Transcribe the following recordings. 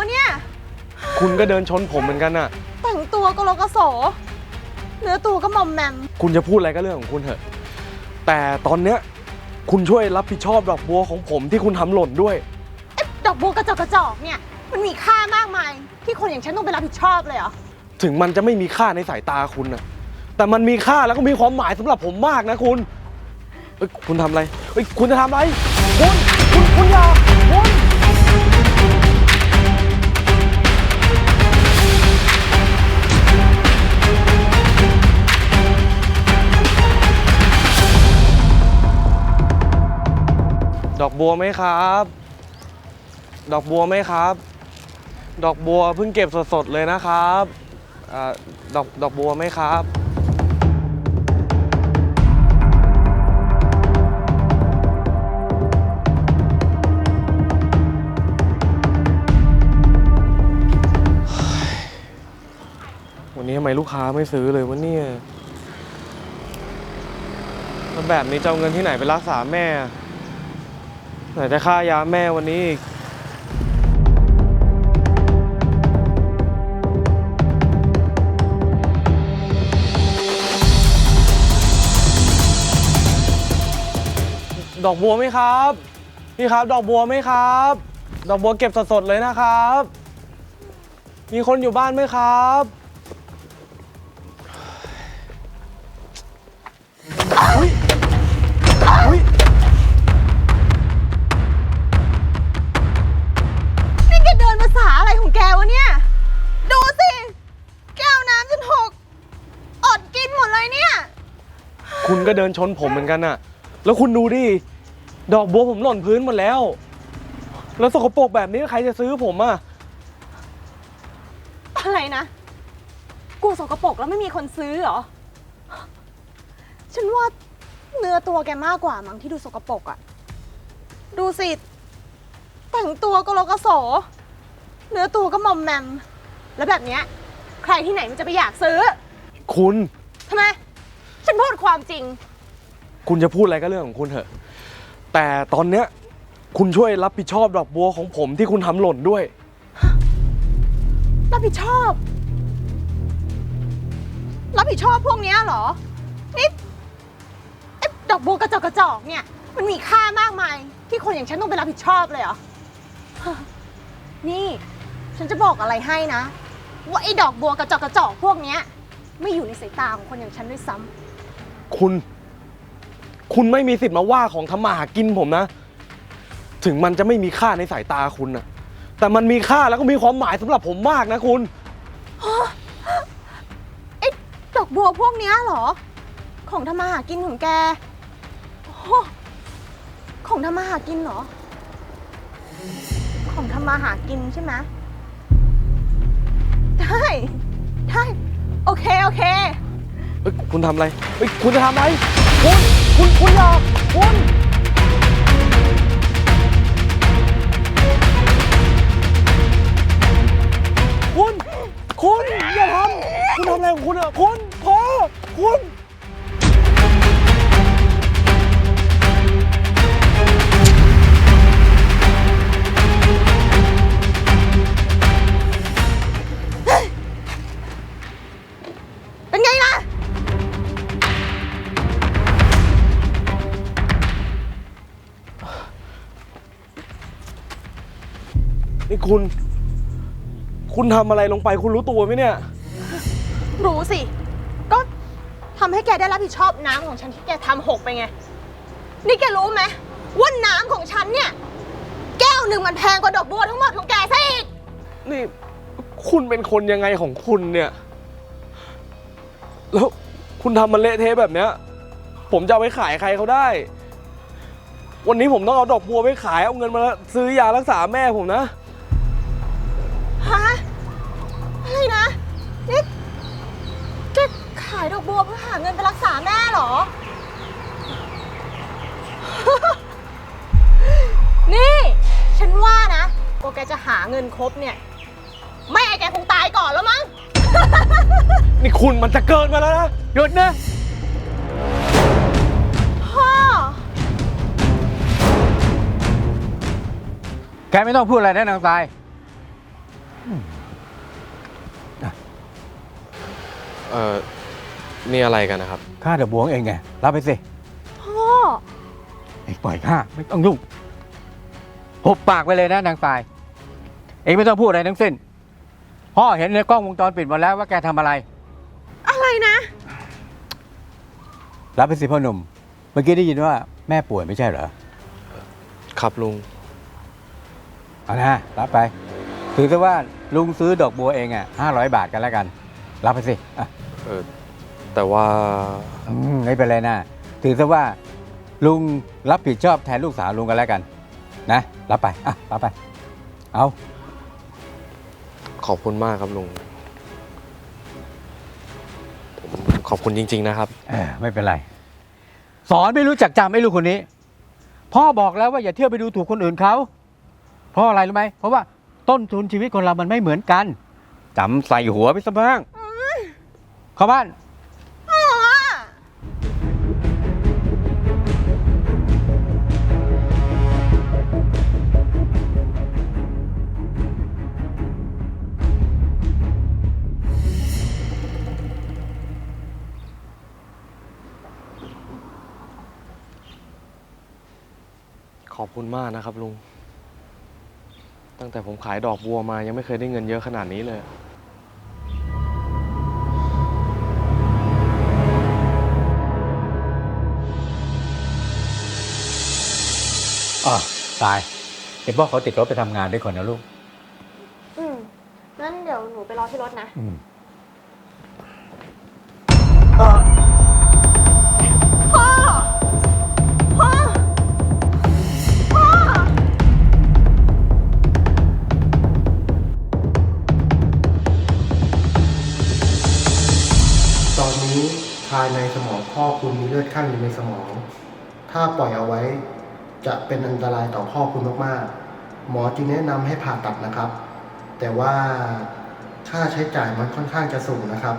วะเนี่ย คุณก็เดินชนผมเหมือนกันน่ะ แต่งตัวก็โลกโสเนื้อตัวก็มอมแมม คุณจะพูดอะไรก็เรื่องของคุณเถอะ แต่ตอนเนี้ยคุณช่วยรับผิดชอบดอกบัวของผมที่คุณทำหล่นด้วย ไอ้ดอกบัวกระจอกกระจอกเนี่ย มันมีค่ามากมาย ที่คนอย่างฉันต้องไปรับผิดชอบเลยเหรอ ถึงมันจะไม่มีค่าในสายตาคุณน่ะแต่มันมีค่าแล้วก็มีความหมายสำหรับผมมากนะคุณเอ้ยคุณทำอะไรเอ้ยคุณจะทำอะไร คุณ คุณ คุณอย่าคุณ ดอกบัวไหมครับ ดอกบัวไหมครับ ดอกบัวเพิ่งเก็บสดๆเลยนะครับอดอกดอกบัวไหมครับวันนี้ทำไมลูกค้าไม่ซื้อเลยวะเนี่ยแล้วแบบนี้จะเอาเงินที่ไหนไปรักษาแม่ ไหนจะค่ายาแม่วันนี้อีกดอกบัวไหมครับพี่ครับ ดอกบัวไหมครับ ดอกบัวเก็บสดๆเลยนะครับ มีคนอยู่บ้านไหมครับ อุ๊ย คุณก็เดินชนผมเหมือนกันน่ะแล้วคุณดูดิ ดอกบัวผมหล่นพื้นหมดแล้ว แล้วสกปรกแบบนี้ใครจะซื้อผมอะอะไรนะ กูสกปรกแล้วไม่มีคนซื้อเหรอ ฉันว่าเนื้อตัวแกมากกว่ามั้งที่ดูสกปรกอะดูสิ แต่งตัวก็โลกโส เนื้อตัวก็มอมแมม แล้วแบบเนี้ย ใครที่ไหนมันจะไปอยากซื้อ คุณทำไม ฉันพูดความจริง คุณจะพูดอะไรก็เรื่องของคุณเถอะ แต่ตอนเนี้ยคุณช่วยรับผิดชอบดอกบัวของผมที่คุณทำหล่นด้วย รับผิดชอบ รับผิดชอบพวกเนี้ยเหรอ นี่ไอ้ดอกบัวกระจอกกระจอกเนี่ย มันมีค่ามากมาย ที่คนอย่างฉันต้องไปรับผิดชอบเลยเหรอ นี่ ฉันจะบอกอะไรให้นะ ว่าไอ้ดอกบัวกระจอกกระจอกพวกเนี้ย ไม่อยู่ในสายตาของคนอย่างฉันด้วยซ้ำ คุณ คุณไม่มีสิทธิ์มาว่าของทำมาหากินผมนะ ถึงมันจะไม่มีค่าในสายตาคุณนะแต่มันมีค่าแล้วก็มีความหมายสำหรับผมมากนะคุณ ไอ้ดอกบัวพวกเนี้ยเหรอ ของทำมาหากินของแกโอ้โหของทำมาหากินเหรอ ของทำมาหากินใช่ไหมได้ ได้ โอเค โอเค เอ้ยคุณทำอะไรเอ้ยคุณจะทำอะไร คุณ คุณ คุณอย่าคุณ คุณ คุณอย่าทำ คุณทำอะไรของคุณอะคุณพอคุณ คุณ คุณทำอะไรลงไปคุณรู้ตัวไหมเนี่ย รู้สิ ก็ทำให้แกได้รับผิดชอบน้ำของฉันที่แกทำหกไปไง นี่แกรู้ไหมว่าน้ำของฉันเนี่ย แก้วหนึ่งมันแพงกว่าดอกบัวทั้งหมดของแกซะอีก นี่คุณเป็นคนยังไงของคุณเนี่ย แล้วคุณทำมันเละเทะแบบเนี้ย ผมจะเอาไปขายใครเขาได้ วันนี้ผมต้องเอาดอกบัวไปขายเอาเงินมาซื้อยารักษาแม่ผมนะายดอกบัวเพื่อหาเงินไปรักษาแม่เหรอ นี่ ฉันว่านะกว่าแกจะหาเงินครบเนี่ย แม่แกคงตายก่อนแล้วมั้ง นี่คุณมันจะเกินมาแล้วนะหยุดนะ พ่อ แกไม่ต้องพูดอะไรนะนางทราย เออ นี่อะไรกันนะครับ ข้าเดอะบวงเองไง รับไปสิ พ่อ เองปล่อยข้าไม่ต้องยุ่งหุบปากไปเลยนะนางฝ่าย เองไม่ต้องพูดอะไรทั้งสิ้น พ่อเห็นในกล้องวงจรปิดหมดแล้วว่าแกทำอะไร อะไรนะ รับไปสิพ่อหนุ่ม เมื่อกี้ได้ยินว่าแม่ป่วยไม่ใช่เหรอ ครับลุง เอานะรับไป ถือซะว่าลุงซื้อดอกบัวเองอะห้าร้อยบาทกันแล้วกัน รับไปสิอะ เออ แต่ว่าอืมไม่เป็นไรนะ ถือซะว่าลุงรับผิดชอบแทนลูกสาวลุงกันแล้วกัน นะ รับไป อะ รับไป เอาขอบคุณมากครับลุงผมขอบคุณจริง ๆ นะครับ เออไม่เป็นไร สอนไม่รู้จักจำไอ้ลูกคนนี้ พ่อบอกแล้วว่าอย่าเที่ยวไปดูถูกคนอื่นเขา เพราะอะไรรู้ไหม เพราะว่าต้นทุนชีวิตคนเรามันไม่เหมือนกันจำใส่หัวไปซะบ้างเข้าบ้าน อบคุณมากนะครับลุง ตั้งแต่ผมขายดอกบัวมายังไม่เคยได้เงินเยอะขนาดนี้เลย อ๋อตายเห็นว่าเขาติดรถไปทำงานด้วยคนนะลูก อืมงั้นเดี๋ยวหนูไปรอที่รถนะ อืม ลือดข้างอยู่ในสมอง ถ้าปล่อยเอาไว้ จะเป็นอันตรายต่อพ่อคุณมากๆ หมอจึงแนะนำให้ผ่าตัดนะครับ แต่ว่าค่าใช้จ่ายมันค่อนข้างจะสูงนะครับ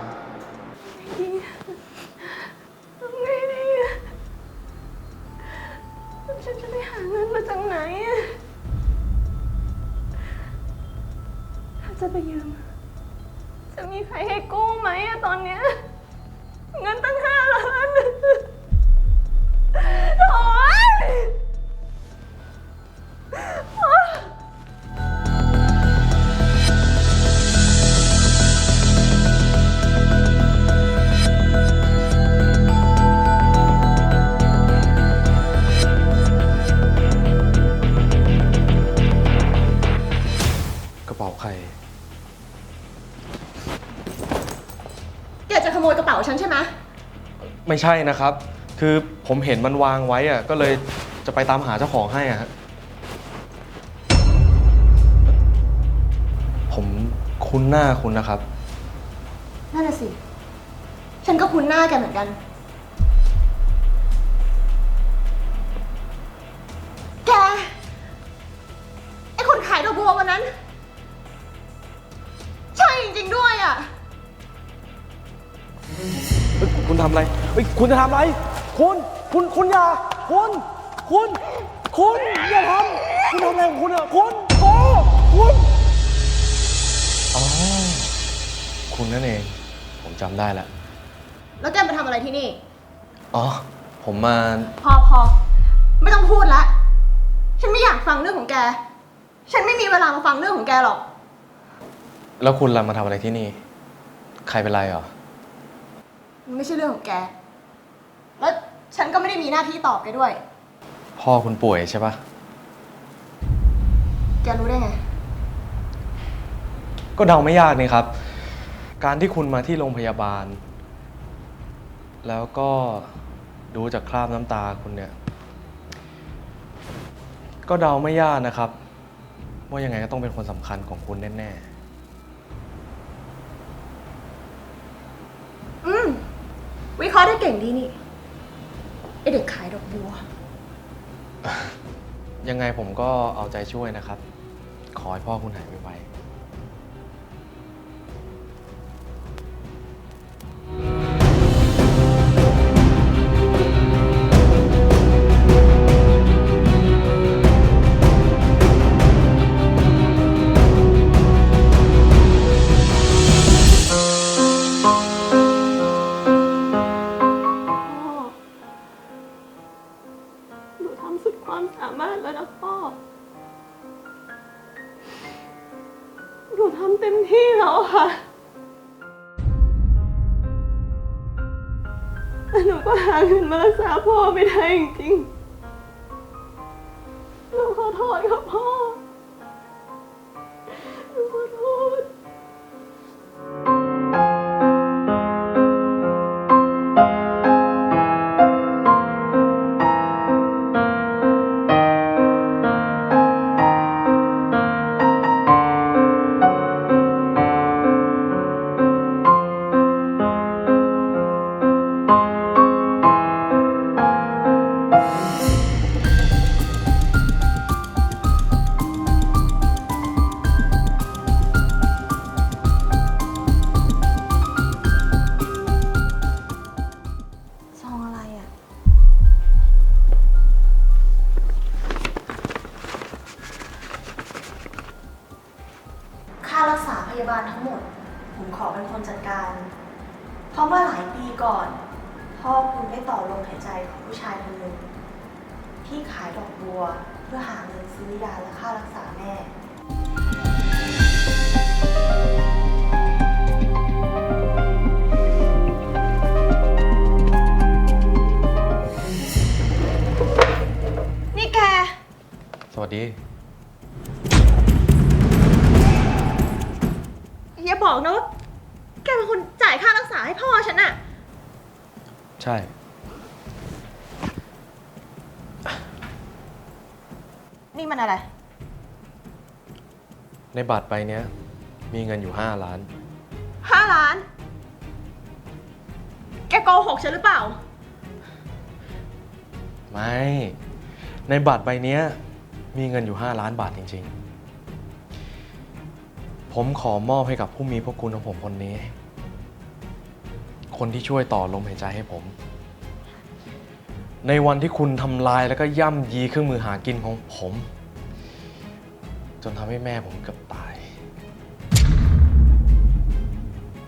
ไม่ใช่นะครับ คือผมเห็นมันวางไว้อะก็เลยจะไปตามหาเจ้าของให้อะฮะผมคุ้นหน้าคุณนะครับ นั่นน่ะสิ ฉันก็คุ้นหน้าแกเหมือนกัน คุณทำอะไรเฮ้ยคุณจะทำอะไร คุณคุณคุณอย่า คุณ คุณ คุณอย่าทำคุณทำอะไรของคุณอะคุณโอ้คุณอ๋อคุณนั่นเอง ผมจำได้แล้ว แล้วแกมาทำอะไรที่นี่ อ๋อ ผมมา พอพอไม่ต้องพูดละ ฉันไม่อยากฟังเรื่องของแก ฉันไม่มีเวลามาฟังเรื่องของแกหรอก แล้วคุณล่ะมาทำอะไรที่นี่ ใครเป็นไรเหรอ มันไม่ใช่เรื่องของแก แล้วฉันก็ไม่ได้มีหน้าที่ตอบแกด้วย พ่อคุณป่วยใช่ปะแกรู้ได้ไง ก็เดาไม่ยากนี่ครับ การที่คุณมาที่โรงพยาบาล แล้วก็ดูจากคราบน้ำตาคุณเนี่ย ก็เดาไม่ยากนะครับ ว่ายังไงก็ต้องเป็นคนสำคัญของคุณแน่อื วิเคราะห์ได้เก่งดีนี่ไอเด็กขายดอกบัว ยังไงผมก็เอาใจช่วยนะครับ ขอให้พ่อคุณหายไวๆ เพราะเมื่อหลายปีก่อน พ่อคุณได้ต่อลมหายใจของผู้ชายคนหนึ่งที่ขายดอกบัวเพื่อหาเงินซื้อยาและค่ารักษาแม่ นี่แก สวัสดี อย่าบอกนะว่า แกเป็นคนจ่ายค่ารักษาให้พ่อฉันอะใช่ นี่มันอะไร ในบัตรใบเนี้ย มีเงินอยู่ 5 ล้าน ห้าล้าน แกโกหกฉันหรือเปล่า ไม่ ในบัตรใบเนี้ย มีเงินอยู่ 5 ล้านบาทจริง ๆ ผมขอมอบให้กับผู้มีพระคุณของผมคนนี้ คนที่ช่วยต่อลมหายใจให้ผม ในวันที่คุณทำลายแล้วก็ย่ำยีเครื่องมือหากินของผม จนทำให้แม่ผมเกือบตาย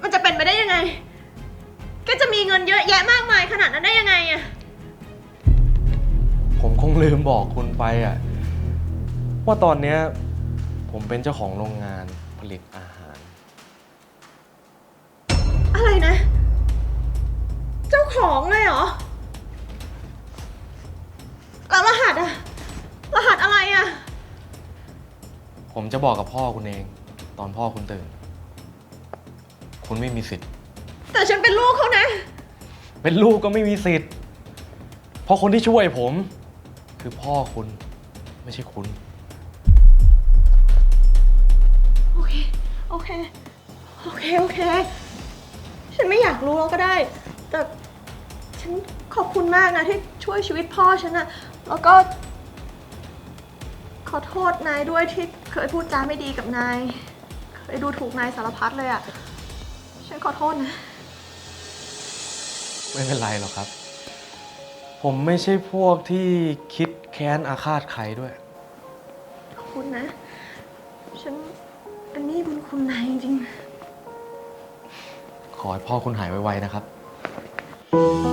มันจะเป็นไปได้ยังไงแกจะมีเงินเยอะแยะมากมายขนาดนั้นได้ยังไงอะผมคงลืมบอกคุณไปอะว่าตอนเนี้ยผมเป็นเจ้าของโรงงาน ผลิตอาหาร อะไรนะ เจ้าของเลยเหรอ แล้วรหัสอะรหัสอะไรอะผมจะบอกกับพ่อคุณเอง ตอนพ่อคุณตื่น คุณไม่มีสิทธิ์ แต่ฉันเป็นลูกเขานะ เป็นลูกก็ไม่มีสิทธิ์ เพราะคนที่ช่วยผม คือพ่อคุณไม่ใช่คุณ โอเค โอเค โอเค โอเค ฉันไม่อยากรู้แล้วก็ได้ แต่ฉันขอบคุณมากนะที่ช่วยชีวิตพ่อฉันอะแล้วก็ ขอโทษนายด้วยที่เคยพูดจาไม่ดีกับนาย เคยดูถูกนายสารพัดเลยอะฉันขอโทษนะ ไม่เป็นไรหรอกครับ ผมไม่ใช่พวกที่คิดแค้นอาฆาตใครด้วย ขอบคุณนะ ฉัน เป็นนี่บุญคุณนายจริงขอให้พ่อคุณหายไวๆนะครับ